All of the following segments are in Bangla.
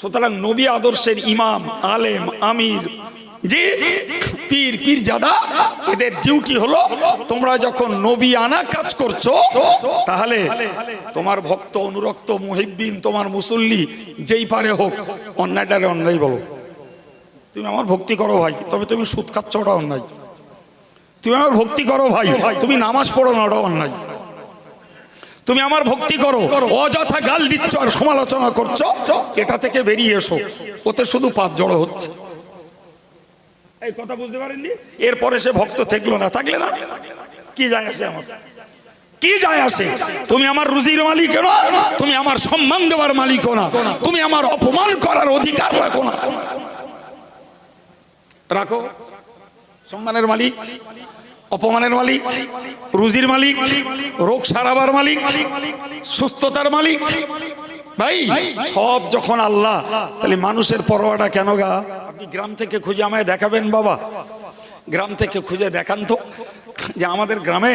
সুতরাং নবী আদর্শের ইমাম, আলেম, আমির, যে পীর পীর জাদা এদের ডিউটি হলো তোমরা যখন নবী আনা কাজ করছ, তাহলে তোমার ভক্ত, অনুরক্ত, মুহিব্বিন, তোমার মুসল্লি, যেই পারে হোক, অন্যায়টারে অন্যায় বলো। তুমি আমার ভক্তি করো ভাই, তবে তুমি সুদ খাচ্ছ ওটা অন্যায়। তুমি আমার ভক্তি করো ভাই, তুমি নামাজ পড়ো না ওটা অন্যায়। তুমি আমার ভক্তি করো। অযথা গাল দিচ্ছ আর সমালোচনা করছ। এটা থেকে বেরিয়ে এসো। ওতে শুধু পাপ জড়ো হচ্ছে। এই কথা বুঝতে পারেননি? এরপরে সে ভক্ত থাকল না থাকলে না? কি যায় আসে আমার? কি যায় আসে? তুমি আমার রুজির মালিক না তুমি আমার সম্মান দেওয়ার মালিক না তুমি আমার অপমান করার অধিকার রাখো না। রাখো। সম্মানের মালিক। অপমানের মালিক, রুজির মালিক, রোগ সারাবার মালিক, সুস্থতার মালিক। ভাই, সব যখন আল্লাহ, তাহলে মানুষের পরোয়াটা কেন গা? আপনি গ্রাম থেকে খুঁজে আমায় দেখাবেন বাবা। গ্রাম থেকে খুঁজে দেখান তো যে আমাদের গ্রামে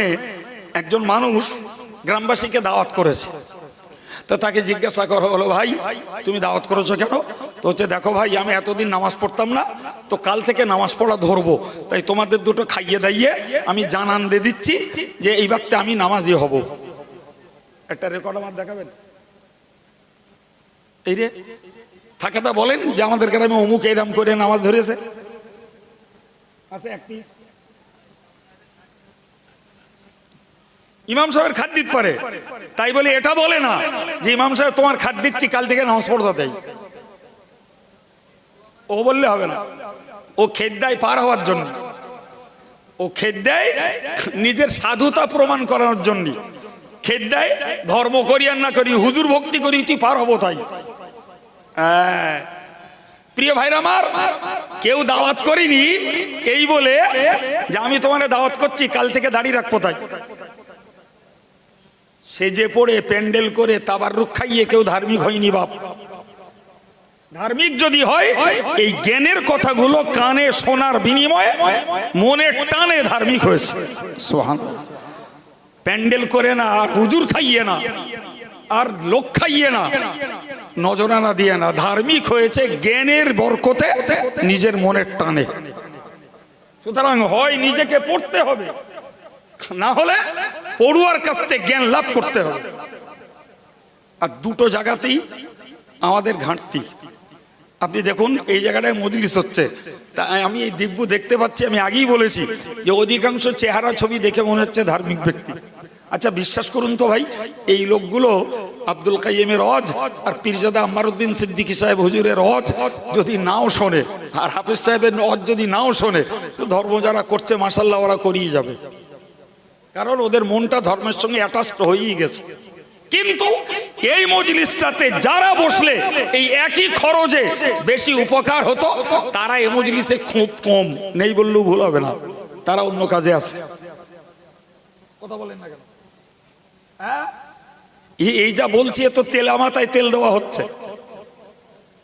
একজন মানুষ গ্রামবাসীকে দাওয়াত করেছে। তো তাকে জিজ্ঞাসা করা হলো, ভাই, তুমি দাওয়াত করেছ কেন? তো হচ্ছে দেখো ভাই, আমি এতদিন নামাজ পড়তাম না, তো কাল থেকে নামাজ পড়া ধরবো। তাই তোমাদের দুটো খাইয়ে দাইয়ে আমি জানান দিয়ে দিচ্ছি যে এইবারতে আমি নামাজি হব। একটা রেকর্ড আমার দেখাবেন? এই রে, থাকে তা বলেন যে আমাদের গ্রামে অমুক এরাম করে নামাজ ধরেছে। ইমাম সাহেবের খাদ পারে। তাই বলে এটা বলে না যে ইমাম সাহেব তোমার খাদ দিচ্ছি কাল থেকে নামাজ পড়তে দেয়। ও বললে হবে না। ও খেদ দেয় পার হওয়ার জন্য। ও খেদ দেয় নিজের সাধুতা প্রমাণ করানোর জন্য। খেদ দেয় ধর্ম করি আর না করি, হুজুর ভক্তি করি, তুই পার হব তাই। হ্যাঁ। প্রিয় ভাইরা আমার, কেউ দাওয়াত করিনি এই বলে যে আমি তোমার দাওয়াত করছি, কাল থেকে দাঁড়িয়ে রাখব তাই। সেজে পড়ে, প্যান্ডেল করে তাবার রুখ খাইয়ে কেউ ধার্মিক হয়নি বাপ। ধার্মিক যদি হয় এই জ্ঞানের কথাগুলো কানে শোনার বিনিময়ে মনের টানে ধার্মিক হয়েছে। সোহান। প্যান্ডেল করে না আর হুজুর খাইয়ে না আর লোক খাইয়ে না নজরানা দিয়ে না। ধার্মিক হয়েছে জ্ঞানের বরকতে নিজের মনের টানে। সুতরাং হয় নিজেকে পড়তে হবে না হলে পড়ুয়ার কাছ থেকে জ্ঞান লাভ করতে হবে। আর দুটো জায়গাতেই আমাদের ঘাটতি। আপনি দেখুন, এই জায়গাটায় মজলিস হচ্ছে। তা আমি এই দিব্য দেখতে পাচ্ছি, আমি আগেই বলেছি যে অধিকাংশ চেহারা ছবি দেখে মনে হচ্ছে ধার্মিক ব্যক্তি। আচ্ছা বিশ্বাস করুন তো ভাই, এই লোকগুলো আব্দুল কাইমের রজ আর পীরজাদা আম্মারুদ্দিন সিদ্দিকী সাহেব হুজুরের রজ যদি নাও শোনে, আর হাফিজ সাহেবের রজ যদি নাও শোনে, তো ধর্ম যারা করছে মাসাল্লাহ ওরা করিয়ে যাবে। কারণ ওদের মনটা ধর্মের সঙ্গে অ্যাটাচড হয়েই গেছে। কিন্তু এই মজলিসটাতে যারা বসলে এই একই খরচে বেশি উপকার হতো, তারা এই মজলিসে খুব কম। নেই বললেও ভুল হবে না। তারা অন্য কাজে আছে। কথা বলেন না কেন? হ্যাঁ? এই- যা বলছি, এ তো তেলা মাথায় তেল দেওয়া হচ্ছে।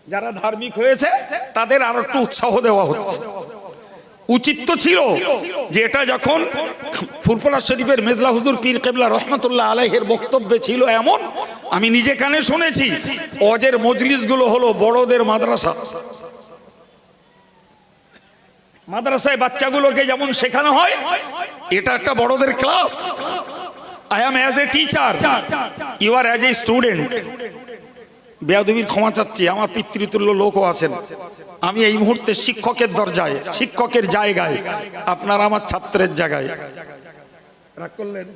যারা ধার্মিক হয়েছে, তাদের আর একটু উৎসাহ দেওয়া হচ্ছে। উচিত তো ছিল যে এটা যখন ফুরফুরা শরীফের মেজলা হুজুর পীর কেবলা রহমতুল্লাহ আলাইহের বক্তব্যে ছিল এমন, আমি নিজে কানে শুনেছি অজের মজলিসগুলো হলো বড়দের মাদ্রাসা। মাদ্রাসায় বাচ্চাগুলোকে যেমন শেখানো হয়, এটা একটা বড়দের class. I am as a teacher you are as a student বেয়াদবির ক্ষমা চাচ্ছি, আমার পিতৃতুল্য লোকও আছেন। আমি এই মুহূর্তে শিক্ষকের দরজায়, শিক্ষকের জায়গায়, আপনার আমার ছাত্রের জায়গায়। করলেন?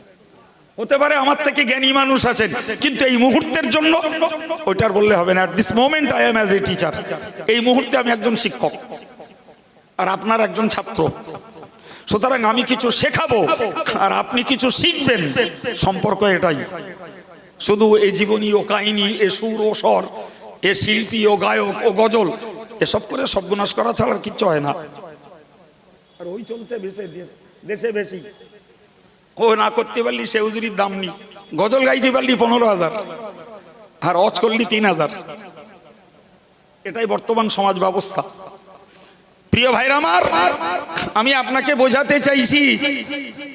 হতে পারে আমার থেকে জ্ঞানী মানুষ আছেন, কিন্তু এই মুহূর্তের জন্য ওইটার বললে হবে না। This moment I am as a teacher এই মুহূর্তে আমি একজন শিক্ষক, আর আপনার একজন ছাত্র। সুতরাং আমি কিছু শেখাবো, আর আপনি কিছু শিখবেন। সম্পর্ক এটাই। শুধু এ জীবনী ও কাহিনী এ সুর ও স্বর এ শিল্পী ও গায়ক ও গজল এসব করে সব সর্বনাশ করা ছাড়া কিচ্ছু হয় না। আর ওই চলছে দেশে দেশে বেশি ও না করতে পারলি সে উজুরির দাম নি গজল গাইতে পারলি পনেরো হাজার আর অজ করলি তিন হাজার। এটাই বর্তমান সমাজ ব্যবস্থা। প্রিয় ভাইরা আমার, আমি আপনাকে বোঝাতে চাইছি,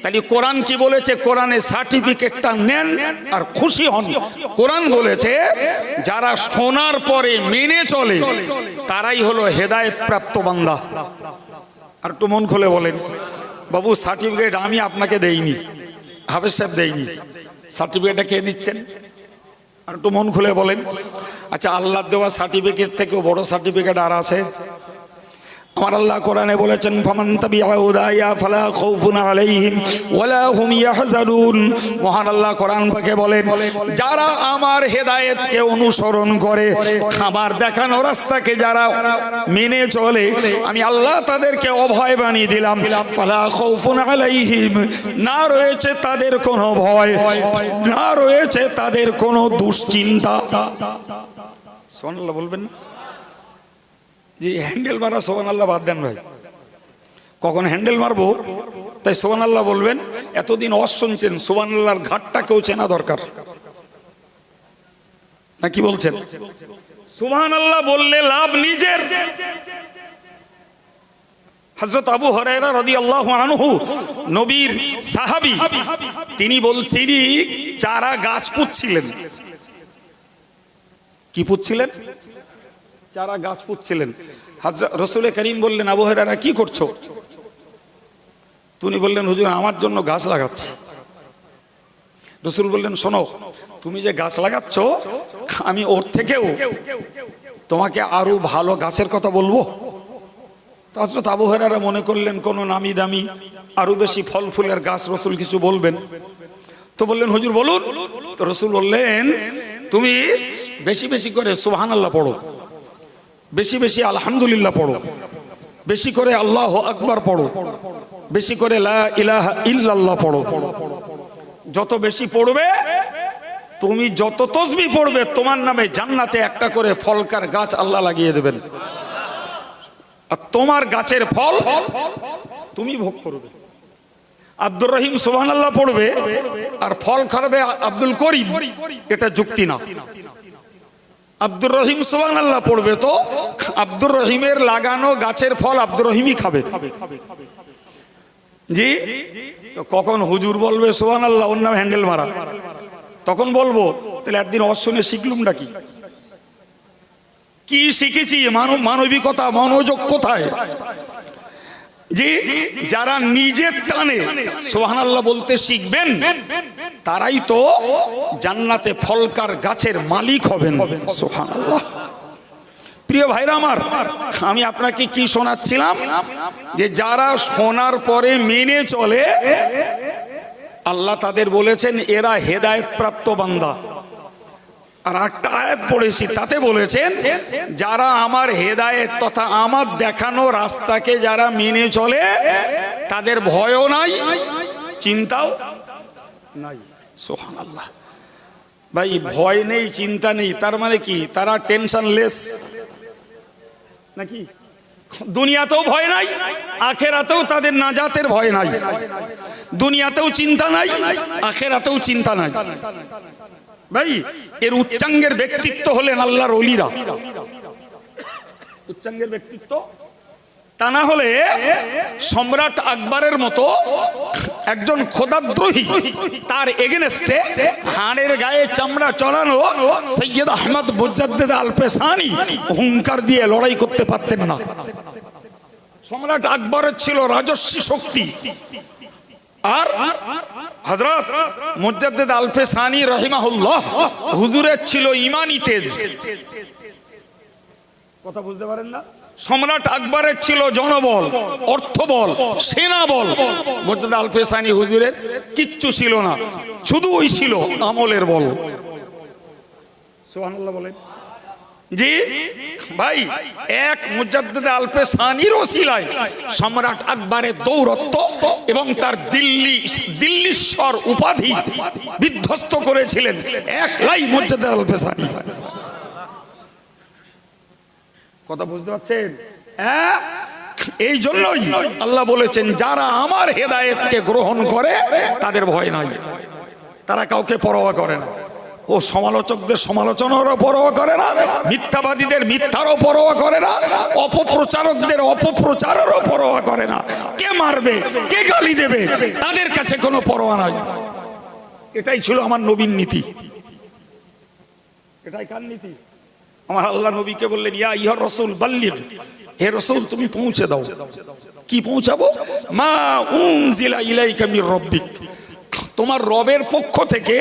তাহলে কোরআন কি বলেছে? কোরআনের সার্টিফিকেটটা নেন আর খুশি হন। কোরআন বলেছে, যারা শোনার পরে মেনে চলে, তারাই হলো হেদায়েত প্রাপ্ত বান্দা। আর একটু মন খুলে বলেন, বাবু সার্টিফিকেট আমি আপনাকে দেইনি, হাফেজ সাহেব দেইনি। সার্টিফিকেটটা কে দিচ্ছেন? আর একটু মন খুলে বলেন। আচ্ছা আল্লাহ দেওয়া সার্টিফিকেট থেকেও বড় সার্টিফিকেট আর আছে? আমার আল্লাহ কোরআনে বলেছেন, ফামান তাবিআ হুদায়া ফালা খাউফুন আলাইহিম ওয়ালা হুম ইয়াহজানুন। মহান আল্লাহ কোরআন পাকে বলেন, যারা আমার হেদায়েতকে অনুসরণ করে আমার দেখানো রাস্তাকে যারা মেনে চলে, আমি আল্লাহ তাদেরকে অভয় বানিয়ে দিলাম, ফালা খাউফুন আলাইহিম। না রয়েছে তাদের কোনো ভয়, না রয়েছে তাদের কোনো দুশ্চিন্তা। সোনাল্লাহ বলবেন না? যে হ্যান্ডেল মারা সোহান আল্লাহ বাদ দেন ভাই। কখন হ্যান্ডেল মারবো? তাই সোহান আল্লাহ বলবেন এতদিন অস শুনছেন সোহান আল্লাহর ঘাটটাকেও চেনা দরকার। না কি বলছেন? সুবহান আল্লাহ বললে লাভ নিজের। হজরত আবু হরাইরা রদি আল্লাহ আনহু নবীর সাহাবি তিনি বলছেন চারা গাছ পুচ্ছিলেন কি পুচ্ছিলেন চারা গাছ পুচ্ছিলেন হাজরা রসুলে করিম বললেন, আবু হরাইরা কি করছ? তুমি বললেন, হুজুর, আমার জন্য গাছ লাগাচ্ছি। রসুল বললেন, শোনো, তুমি যে গাছ লাগাচ্ছ, আমি ওর থেকেও তোমাকে আরও ভালো গাছের কথা বলব। হজরত আবু হেরারা মনে করলেন, কোনো নামি দামি, আরও বেশি ফল ফুলের গাছ রসুল কিছু বলবেন। তো বললেন, হুজুর, বলুন। তো রসুল বললেন, তুমি বেশি বেশি করে সুবহান আল্লাহ পড়ো। বেশি বেশি আলহামদুলিল্লাহ পড়ো। বেশি করে আল্লাহ আকবার পড়ো। বেশি করে ইল্লাল্লাহ পড়ো। যত বেশি পড়বে, তুমি যত তসবি পড়বে, তোমার নামে জান্নাতে একটা করে ফলকার গাছ আল্লাহ লাগিয়ে দেবেন। আর তোমার গাছের ফল তুমি ভোগ করবে। আব্দুর রহিম সুবহান আল্লাহ পড়বে, আর ফল খাবে আব্দুল করিম। এটা যুক্তি না। আব্দুর রহিম সুবহান আল্লাহ পড়বে তো? আব্দুর রহিমের লাগানো গাছের ফল আব্দুর রহিমই খাবে। জি? তো কখন হুজুর বলবে সোহান আল্লাহ ওর নাম হ্যান্ডেল মারা। তখন বলব, তাহলে একদিন অশ্বনে শিখলুম নাকি কি শিখেছি? মানব, মানবিকতা, মনোযোগ কোথায়? যে যারা নিজের টানে সোহান আল্লাহ বলতে শিখবেন তারাই তো জান্নাতে ফলকার গাছের মালিক হবেন। আল্লাহ প্রিয় ভাইরা আমার, আমি আপনাকে কি শোনাচ্ছিলাম? যে যারা শোনার পরে মেনে চলে, আল্লাহ তাদের বলেছেন, এরা হেদায়েত প্রাপ্ত বান্দা। আর একটা আয়াত পড়েছি, তাতে বলেছেন, যারা আমার হেদায়েত তথা আমার দেখানো রাস্তাকে যারা মেনে চলে, তাদের ভয়ও নাই, চিন্তাও নাই। সোহান আল্লাহ ভাই, ভয় নেই, চিন্তা নেই, তার মানে কি? তারা টেনশন লেস নাকি? দুনিয়াতেও ভয় নাই, আখেরাতেও তাদের নাজাতের ভয় নাই। দুনিয়াতেও চিন্তা নাই, আখেরাতেও চিন্তা নাই। ভাই, এর উচ্চাঙ্গের ব্যক্তিত্ব হলেন আল্লাহর অলিরা। উচ্চাঙ্গের ব্যক্তিত্ব? তা না হলে সম্রাট আকবরের মতো একজন খোদাদ্রোহী তার এগেনস্টে হাড়ের গায়ে চামড়া চড়ানো সৈয়দ আহমদ মুজাদ্দেদ আল পেসানি হুঙ্কার দিয়ে লড়াই করতে পারতেন না। সম্রাট আকবরের ছিল রাজস্বী শক্তি। আর হজরত মুজাদ্দেদ আলফে সানি রহিমাহুল্লাহ হুজুরের ছিল ইমানি তেজ। কথা বুঝতে পারেন না? সম্রাট আকবরের ছিল জনবল, অর্থবল সেনা বল মুজাদ্দেদ আলফে সানি হুজুরের কিচ্ছু ছিল না শুধু ওই ছিল আমলের বল। বলেন। জি, ভাই, এক মুজাদ্দিদ আলফে সানির ওসিলায় সম্রাট আকবরের দৌরত্ব এবং তার দিল্লি, দিল্লীশ্বর উপাধি বিধ্বস্ত করেছিলেন এক লাই মুজাদ্দিদ আলফে সানি কথা বুঝতে পারছেন? হ্যাঁ? এই জন্যই আল্লাহ বলেছেন, যারা আমার হেদায়েতকে গ্রহণ করে, তাদের ভয় নাই। তারা কাউকে পরোয়া করে না। ও সমালোচকদের সমালোচনারও পরোয়া করে না, মিথ্যাবাদীদের মিথ্যারও পরোয়া করে না, অপপ্রচারকদের অপপ্রচারেরও পরোয়া করে না। কে মারবে? কে গালি দেবে? তাদের কাছে কোনো পরোয়া নাই। এটাই ছিল আমার নবীন নীতি। এটাই কার নীতি? আমার আল্লাহ নবীকে বললেন, ইয়া ইহর রসুল, বাল্লিগ। হে রসুল, তুমি পৌঁছে দাও। কি পৌঁছাবো? মা উনজিলা ইলাইকা মির রব্বিক। তোমার রবের পক্ষ থেকে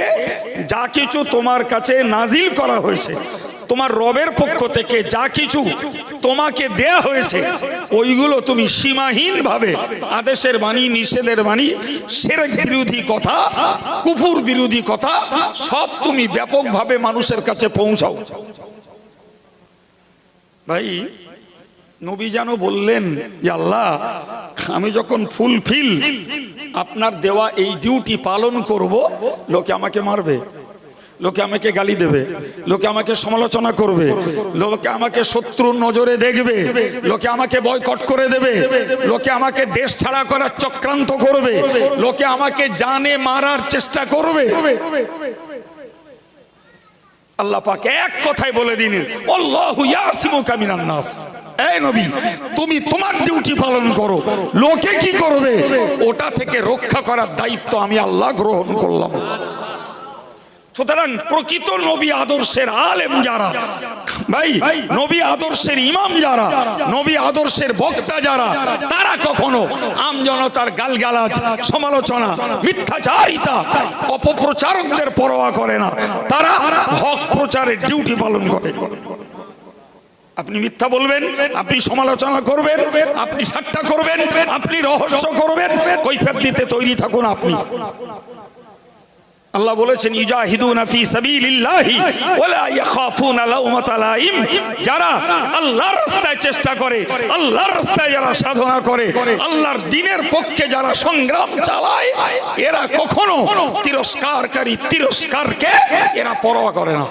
যা কিছু তোমার কাছে নাজিল করা হয়েছে, তোমার রবের পক্ষ থেকে যা কিছু তোমাকে দেয়া হয়েছে, ওইগুলো তুমি সীমাহীন ভাবে আদেশের বাণী, নিষেধের বাণী, সেরেক বিরোধী কথা, কুফুর বিরোধী কথা, সব তুমি ব্যাপকভাবে মানুষের কাছে পৌঁছাও। ভাই, নবী যেন বললেন আল্লাহ, আমি যখন ফুলফিল আপনার দেওয়া এই ডিউটি পালন করব, লোকে আমাকে মারবে, লোকে আমাকে গালি দেবে, লোকে আমাকে সমালোচনা করবে, লোকে আমাকে শত্রুর নজরে দেখবে, লোকে আমাকে বয়কট করে দেবে, লোকে আমাকে দেশ ছাড়া করার চক্রান্ত করবে, লোকে আমাকে জানে মারার চেষ্টা করবে। আল্লাহ পাক এক কথায় বলে নাস। এই নবী, তুমি তোমার ডিউটি পালন করো। লোকে কি করবে? ওটা থেকে রক্ষা করার দায়িত্ব আমি আল্লাহ গ্রহণ করলাম। সুতরাং প্রকৃত নবী, আদর্শের আলেম যারা ভাই নবী আদর্শের ইমাম যারা নবী আদর্শের বক্তা যারা তারা কখনো আম জনতার গালগালাজ সমালোচনা মিথ্যাচারিতা অপপ্রচারকদের পরোয়া করে না। তারা হক প্রচারের ডিউটি পালন করে। আপনি মিথ্যা বলবেন আপনি সমালোচনা করবেন আপনি ঠাট্টা করবেন আপনি রহস্য করবেন কৈফিয়ত দিতে তৈরি থাকুন আপনি। আল্লাহ বলেছেন ইউজাহিদুনা ফি সাবিলিল্লাহি ওয়ালা ইয়াখাফুনা লাউমাতা লাইম। যারা আল্লাহর রাস্তায় চেষ্টা করে, আল্লাহর রাস্তায় যারা সাধনা করে, আল্লাহর দিনের পক্ষে যারা সংগ্রাম চালায়, এরা কখনো তিরস্কারকারী তিরস্কারকে এরা পরোয়া করে না।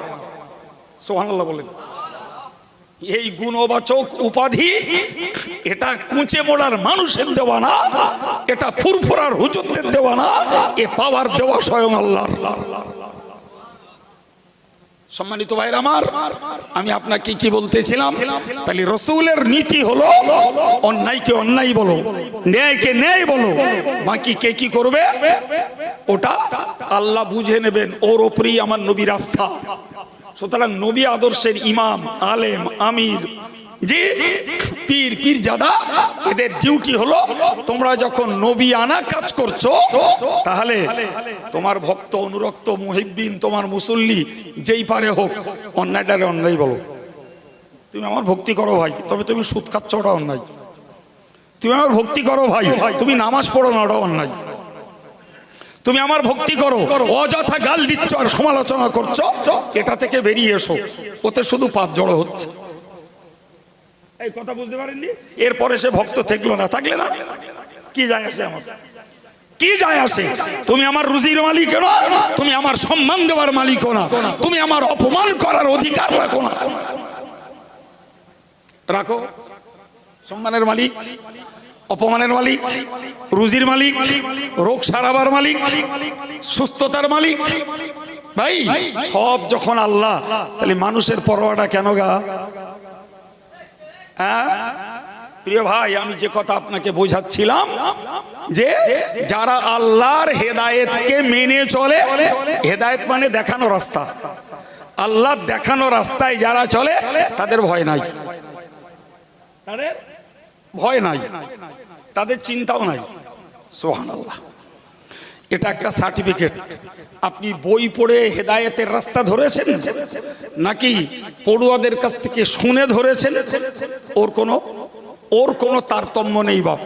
সুবহানাল্লাহ বলেন। এই গুণবাচক উপাধি, এটা কুঁচে মোড়ার মানুষের দেওয়া না, এটা ফুরফুরার হুজুরদের দেওয়া না, এ পাওয়ার দেওয়া স্বয়ং আল্লাহ সম্মানিত ভাইর আমার, আমি আপনাকে কি বলতেছিলাম? তাহলে রসুলের নীতি হলো, অন্যায়কে অন্যায় বলো, ন্যায়কে ন্যায় বলো, বাকি কে কি করবে? ওটা আল্লাহ বুঝে নেবেন, ওর ওপরেই আমার নবীর আস্থা। সুতরাং নবী আদর্শের ইমাম, আলেম, আমির, যে পীর পীর জাদা এদের ডিউটি হলো তোমরা যখন নবী আনা কাজ করছ, তাহলে তোমার ভক্ত, অনুরক্ত, মুহিব্বিন, তোমার মুসল্লি, যেই পারে হোক, অন্যায়টারে অন্যায় বলো। তুমি আমার ভক্তি করো ভাই, তবে তুমি সুদ খাচ্ছ, ওটা অন্যায়। তুমি আমার ভক্তি করো ভাই, তুমি নামাজ পড়ো না ওটা অন্যায়। তুমি আমার ভক্তি করো। অযথা গাল দিচ্ছ আর সমালোচনা করছ। এটা থেকে বেরিয়ে এসো। ওতে শুধু পাপ জড়ো হচ্ছে। এই কথা বুঝতে পারেননি? এরপরে সে ভক্ত থাকল না থাকলে না? কি যায় আসে আমার? কি যায় আসে? তুমি আমার রুজির মালিক না তুমি আমার সম্মান দেওয়ার মালিক না তুমি আমার অপমান করার অধিকার রাখো না। রাখো। সম্মানের মালিক। অপমানের মালিক, রুজির মালিক, রোগ সারাবার মালিক, সুস্থতার মালিক। ভাই, সব যখন আল্লাহ, তাহলে মানুষের পরোয়াটা কেন গা? হ্যাঁ? প্রিয় ভাই, আমি যে কথা আপনাকে বোঝাচ্ছিলাম যে যারা আল্লাহর হেদায়েতকে মেনে চলে, হেদায়েত মানে দেখানো রাস্তা। আল্লাহ দেখানো রাস্তায় যারা চলে, তাদের ভয় নাই। তাদের ভয় নাই, তাদের চিন্তাও নাই। সোহান আল্লাহ এটা একটা সার্টিফিকেট। আপনি বই পড়ে হেদায়েতের রাস্তা ধরেছেন? নাকি পড়ুয়াদের কাছ থেকে শুনে ধরেছেন? ওর কোনো ওর কোনো তারতম্য নেই বাপ।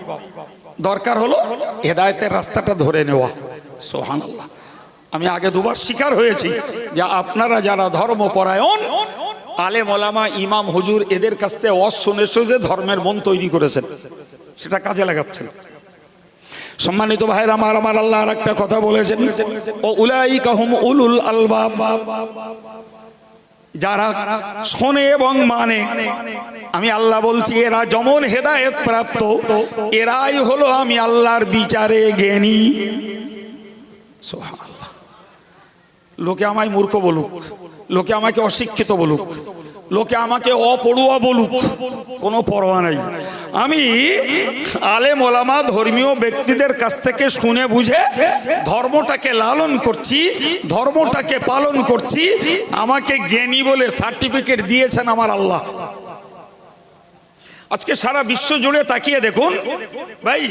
দরকার হলো হেদায়েতের রাস্তাটা ধরে নেওয়া। সোহান আল্লাহ আমি আগে দুবার স্বীকার হয়েছি যে আপনারা যারা ধর্মপরায়ণ আলেম ওলামা, ইমাম, হুজুর এদের কাছ থেকে অস শুনে শুনে ধর্মের মন তৈরি করেছেন, সেটা কাজে লাগাচ্ছেন। সম্মানিত ভাইরা আমার আমার আল্লাহ আর একটা কথা বলেছেন। ও উলাই কাহুম উলুল আলবাব। যারা শোনে এবং মানে আমি আল্লাহ বলছি, এরা যেমন হেদায়েত প্রাপ্ত, এরাই হলো আমি আল্লাহর বিচারে জ্ঞানী। লোকে আমায় মূর্খ বলুক। লোকে আমাকে অশিক্ষিত বলুক, লোকে আমাকে অপড়ুয়া বলুক, কোনো পরোয়া নাই। আমি আলে মোলামা ধর্মীয় ব্যক্তিদের কাছ থেকে শুনে বুঝে ধর্মটাকে লালন করছি, ধর্মটাকে পালন করছি, আমাকে জ্ঞানী বলে সার্টিফিকেট দিয়েছেন আমার আল্লাহ। আজকে সারা বিশ্ব জুড়ে তাকিয়ে দেখুন। ভাই,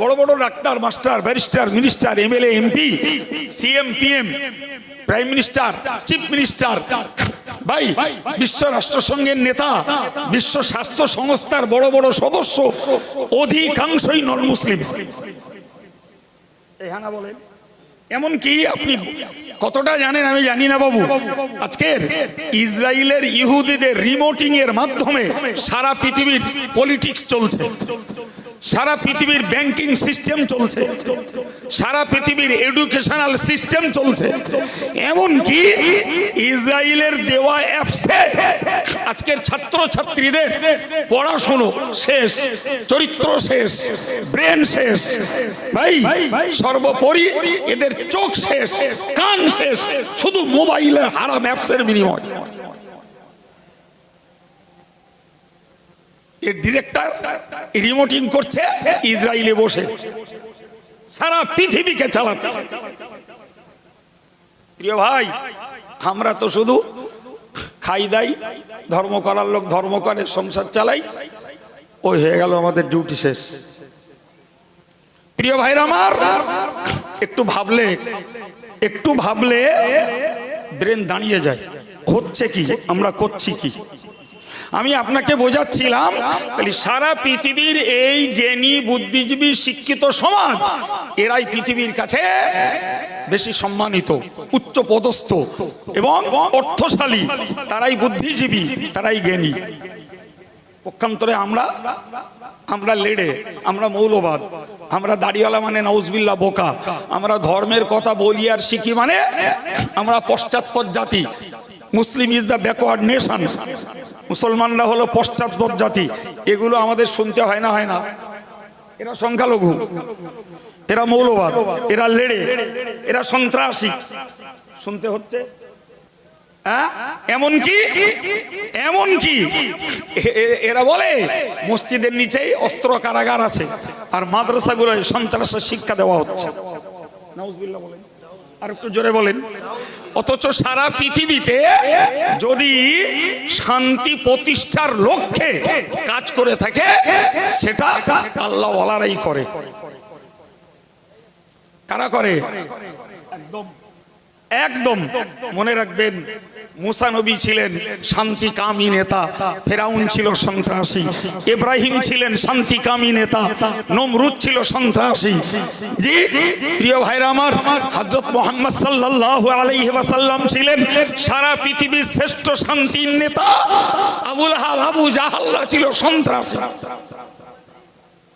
বড় বড় doctor, master, barrister, minister, MLA, MP, CM, PM, prime minister, chief minister. ভাই, বিশ্ব রাষ্ট্রসংঘের নেতা, বিশ্ব স্বাস্থ্য সংস্থার বড় বড় সদস্য, অধিকাংশই নন মুসলিম বলেন। এমনকি আপনি কতটা জানেন আমি জানি না বাবু। আজকের ইসরায়েলের ইহুদিদের রিমোটিং এর মাধ্যমে সারা পৃথিবীর পলিটিক্স চলছে। সারা পৃথিবীর ব্যাংকিং সিস্টেম চলছে। সারা পৃথিবীর এডুকেশনাল সিস্টেম চলছে। এমনকি ইসরায়েলের দেওয়া অ্যাপসে আজকের ছাত্র ছাত্রীদের পড়াশুনো শেষ, চরিত্র শেষ ব্রেন শেষ। ভাই, সর্বোপরি এদের চোখ শেষ, কান শেষ, শুধু মোবাইলের হারাম অ্যাপসের বিনিময়। এর ডিরেক্টর রিমোটিং করছে ইসরায়েলে বসে। সারা পৃথিবীকে চালাচ্ছে। প্রিয় ভাই, আমরা তো শুধু খাই দাই, ধর্ম করার লোক ধর্ম করে, সংসার চালাই। ওই হয়ে গেল আমাদের ডিউটি শেষ। প্রিয় ভাইরা আমার, একটু ভাবলে একটু ভাবলে ব্রেন দাঁড়িয়ে যায়। হচ্ছে কি? আমরা করছি কি? আমি আপনাকে বোঝাচ্ছিলাম তাহলে সারা পৃথিবীর এই জ্ঞানী, বুদ্ধিজীবী, শিক্ষিত সমাজ, এরাই পৃথিবীর কাছে বেশি সম্মানিত উচ্চ পদস্থ এবং অর্থশালী। তারাই বুদ্ধিজীবী, তারাই জ্ঞানী। পক্ষান্তরে আমরা আমরা লেড়ে, আমরা মৌলবাদ, আমরা দাড়িওয়ালা মানে নাউজবিল্লা বোকা, আমরা ধর্মের কথা বলি আর শিখি মানে আমরা পশ্চাৎপদ জাতি। Muslim is the backward nation. মুসলমানরা হলো পশ্চাৎপদ জাতি। এগুলো আমাদের শুনতে হয় না হয় না। এরা সংখ্যালঘু। এরা মৌলবাদ। এরা লেড়ে। এরা সন্ত্রাসী। শুনতে হচ্ছে? হ্যাঁ? এমনকি এমনকি এ- এ- এরা বলে, মসজিদের নিচেই অস্ত্র কারাগার আছে, আর মাদ্রাসাগুলোয় সন্ত্রাসের শিক্ষা দেওয়া হচ্ছে। নাউজুবিল্লাহ বলেন। আর একটু জোরে বলেন। অথচ সারা পৃথিবীতে যদি শান্তি প্রতিষ্ঠার লক্ষ্যে কাজ করে থাকে, সেটা আল্লাহ করে। কারা করে? একদম। মনে রাখবেন, মুসা নবী ছিলেন শান্তিকামী নেতা, ফেরাউন ছিল সন্ত্রাসী, ইব্রাহিম ছিলেন শান্তিকামী নেতা, নমরুদ ছিল সন্ত্রাসী। জি, প্রিয় ভাইরা আমার, হযরত মোহাম্মদ সাল্লাল্লাহু আলাইহি ছিলেন সারা পৃথিবীর শ্রেষ্ঠ শান্তির নেতা। আবুল হাব, আবু জাহাল্লা ছিল সন্ত্রাসী।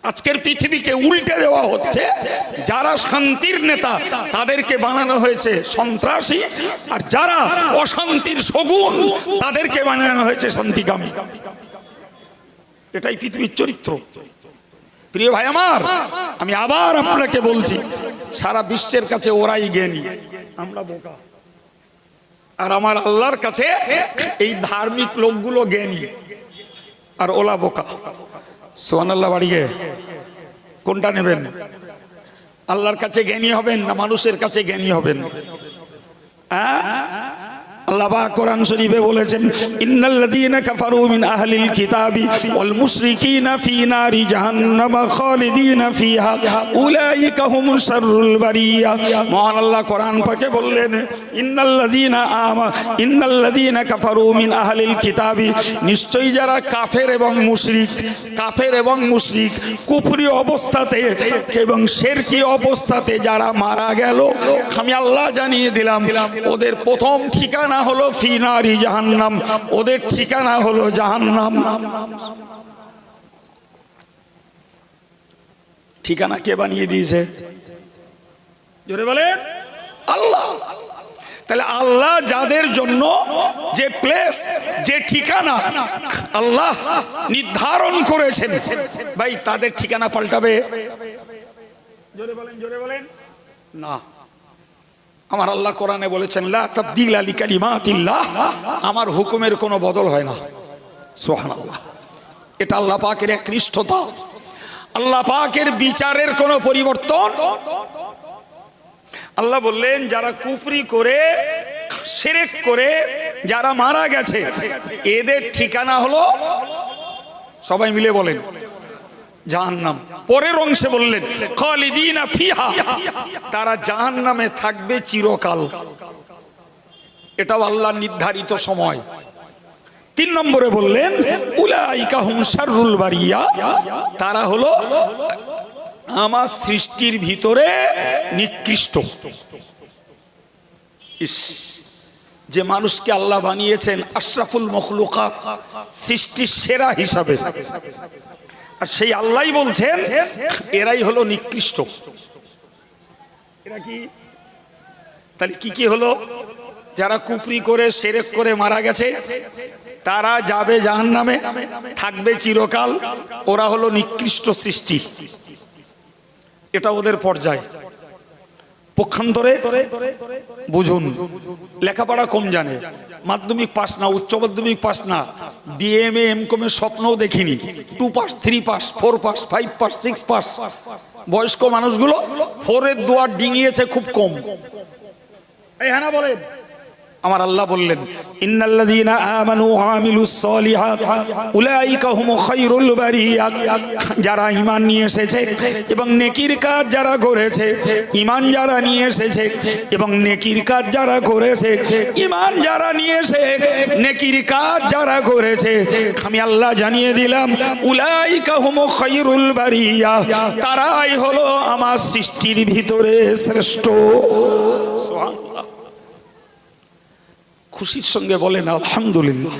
আজকের পৃথিবীকে উল্টে দেওয়া হচ্ছে। যারা শান্তির নেতা, তাদেরকে বানানো হয়েছে সন্ত্রাসী, আর যারা অশান্তির শগুন, তাদেরকে বানানো হয়েছে শান্তিকামী এটাই পৃথিবীর চরিত্র। প্রিয় ভাই আমার, আমি আবার আপনাকে বলছি, সারা বিশ্বের কাছে ওরাই জ্ঞানী। আমরা বোকা। আর আমার আল্লাহর কাছে এই ধার্মিক লোকগুলো জ্ঞানী। আর ওলা বোকা। সোহানাল্লাহ বাড়িয়ে কোনটা নেবেন? আল্লাহর কাছে জ্ঞানী হবেন না মানুষের কাছে জ্ঞানী হবেন? হ্যাঁ? আল্লাহ পাক কোরআন শরীফে বলেছেন, ইন্নাল্লাযীনা কাফারু মিন আহলিল কিতাবি ওয়াল মুশরিকিনা ফি নারি জাহান্নাম খালিদিনা ফিহা, উলাইকা হুমুশ শাররুল বারিয়া। মহান আল্লাহ কোরআন পাকে বললেন, ইন্নাল্লাযীনা আমা, ইন্নাল্লাযীনা কাফারু মিন আহলিল কিতাবি। নিশ্চয়ই যারা কাফের এবং মুশরিক, কাফের এবং মুশরিক কুফরি অবস্থাতে এবং শেরকি অবস্থাতে যারা মারা গেল, আমি আল্লাহ জানিয়ে দিলাম, ওদের প্রথম ঠিকানা হলো ফিনারি জাহান্নাম। ওদের ঠিকানা হলো জাহান্নাম। ঠিকানা কে বানিয়ে দিয়েছে? জোরে বলে আল্লাহ। তাহলে আল্লাহ যাদের জন্য যে প্লেস যে ঠিকানা, আল্লাহ নির্ধারণ করেছেন। ভাই, তাদের ঠিকানা পাল্টাবে। জোরে বলেন জোরে বলেন। না। আমার আল্লাহ কোরআনে বলেছেন আমার হুকুমের কোনো বদল হয় না। সুবহানাল্লাহ। এটা আল্লাহ পাকের এক নিষ্ঠতা। আল্লাহ পাকের বিচারের কোনো পরিবর্তন। আল্লাহ বললেন, যারা কুপরি করে, সেরেক করে, যারা মারা গেছে, এদের ঠিকানা হলো সবাই মিলে বলেন। জাহান্নাম। পরের অংশে বললেন, খালিদিনা ফিহা। তারা জাহান্নামে থাকবে চিরকাল। এটাও আল্লাহ নির্ধারিত সময়। তিন নম্বরে বললেন, উলাইকা হুম শাররুল বারিয়া। তারা হলো আমার সৃষ্টির ভিতরে নিকৃষ্ট। ইস, যে মানুষকে আল্লাহ বানিয়েছেন আশরাফুল মখলুকাত, সৃষ্টির সেরা হিসাবে। আর সেই আল্লাহ বলছেন, এরাই হলো নিকৃষ্ট। তাহলে কি কি হলো? যারা কুপরি করে, সেরেক করে মারা গেছে, তারা যাবে জাহান নামে থাকবে চিরকাল, ওরা হলো নিকৃষ্ট সৃষ্টি। এটা ওদের পর্যায়। পক্ষান্তরে বুঝুন, লেখাপড়া কম জানে। মাধ্যমিক পাস না, উচ্চ মাধ্যমিক পাস না। ডিএমএ এম কমের স্বপ্নও দেখিনি। Two pass three pass four pass five pass six pass বয়স্ক মানুষগুলো ফোরের দুয়ার ডিঙিয়েছে খুব কম। এই হ্যাঁ বলেন। আমার আল্লাহ বললেন যারা ঈমান নিয়ে এসেছে এবং নেকির কাজ যারা করেছে, ঈমান যারা নিয়ে এসেছে এবং নেকির কাজ যারা করেছে, ঈমান যারা নিয়ে এসে নেকির কাজ যারা করেছে, আমি আল্লাহ জানিয়ে দিলাম, উলাইকা হুম খায়রুল বারিয়া তারাই হলো আমার সৃষ্টির ভিতরে শ্রেষ্ঠ। খুশির সঙ্গে বলেন আলহামদুলিল্লাহ।